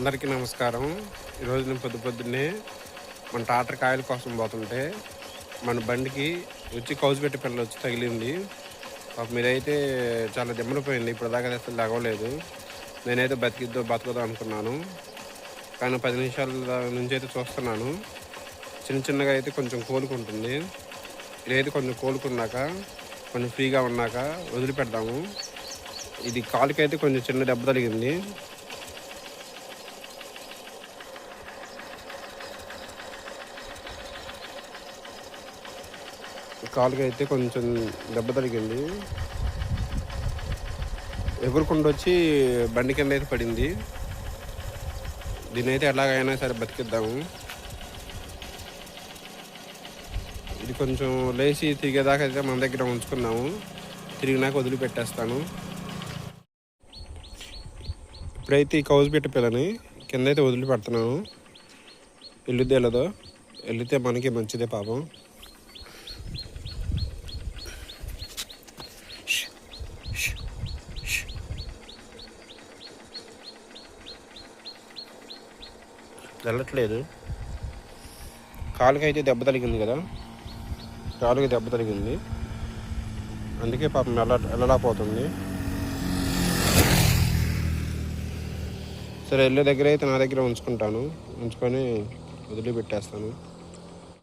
అందరికీ నమస్కారం. ఈరోజు నేను పొద్దు పొద్దున్నే మన టాటర్ కాయల కోసం పోతుంటే మన బండికి వచ్చి కౌజు పెట్టి పిల్లలు వచ్చి తగిలింది. మీరైతే చాలా దిమ్మలిపోయింది ఇప్పుడు దాకా అసలు తగవలేదు. నేనైతే బతికిద్దో బతకదో అనుకున్నాను. కానీ పది నిమిషాల నుంచి అయితే చూస్తున్నాను. చిన్న చిన్నగా అయితే కొంచెం కోలుకుంటుంది. ఇదైతే కొంచెం కోలుకున్నాక కొంచెం ఫ్రీగా ఉన్నాక వదిలిపెడదాము. ఇది కాలుకైతే కొంచెం చిన్న దెబ్బ తగిలింది. కాలుకి అయితే కొంచెం దెబ్బ తగిలింది. ఎగురుకుండా వచ్చి బండి కింద అయితే పడింది. దీని అయితే ఎలాగైనా సరే బతికిద్దాము ఇది కొంచెం లేచి తిరిగేదాకా అయితే మన దగ్గర ఉంచుకున్నాము. తిరిగినాక వదిలిపెట్టేస్తాను. ఇప్పుడైతే ఈ కౌజ్ పెట్టి పిల్లని కింద అయితే వదిలిపెడుతున్నాను. వెళ్ళిద్దేలదో వెళితే మనకి మంచిదే పాపం. వెళ్ళట్లేదు. కాలుకి అయితే దెబ్బ తగిలింది కదా. కాలుకి దెబ్బ తగిలింది. అందుకే పాపం వెళ్ళ వెళ్ళలేకపోతుంది. సరే వెళ్ళే దగ్గర అయితే నా దగ్గర ఉంచుకుంటాను. ఉంచుకొని వదిలిపెట్టేస్తాను.